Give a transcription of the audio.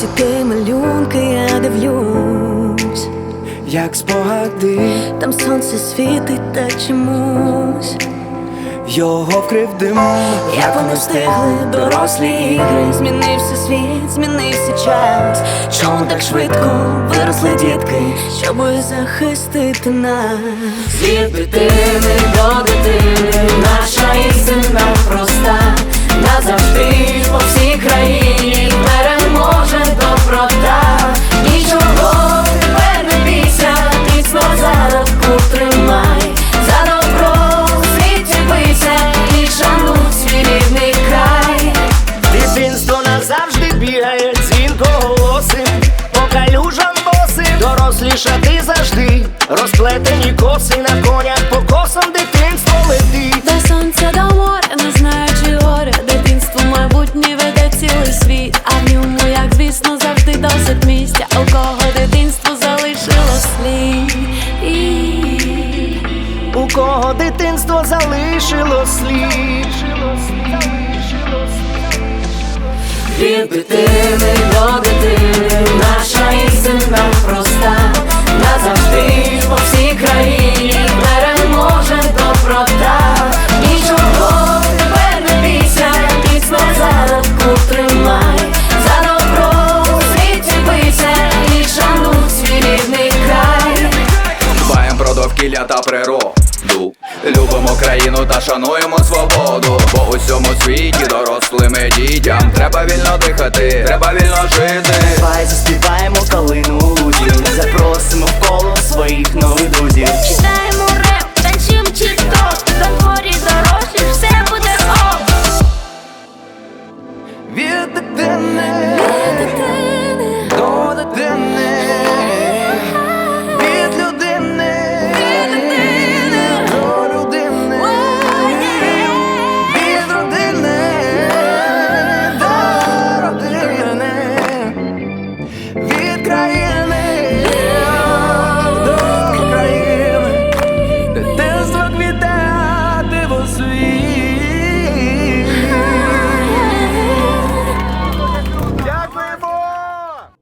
тільки малюнки я дивлюсь, як спогади, там сонце світить та чомусь. його вкрив дим, Як вони встигли дорослі ігри, змінився світ, змінився час. Чому так швидко виросли дітки, щоб захистити нас? Від дитини до дитини, дорослішати завжди, розплетені коси на конях, по косам дитинство летить. До сонця до моря, не знаючи горя, дитинство майбутнє веде цілий світ, а в ньому, як звісно, завжди досить місця, у кого дитинство залишило слід. У кого дитинство залишило слід. Від дитини до дитини, наша істина проста, дозвілля та природу. Любимо країну та шануємо свободу. Бо у всьому світі дорослими дітям треба вільно дихати, треба вільно жити. Давай заспіваємо калину у лузі, запросимо в коло своїх нових друзів. Читаємо реп, танчим чіток, до дворі дорожчих все буде ок Від дитини crying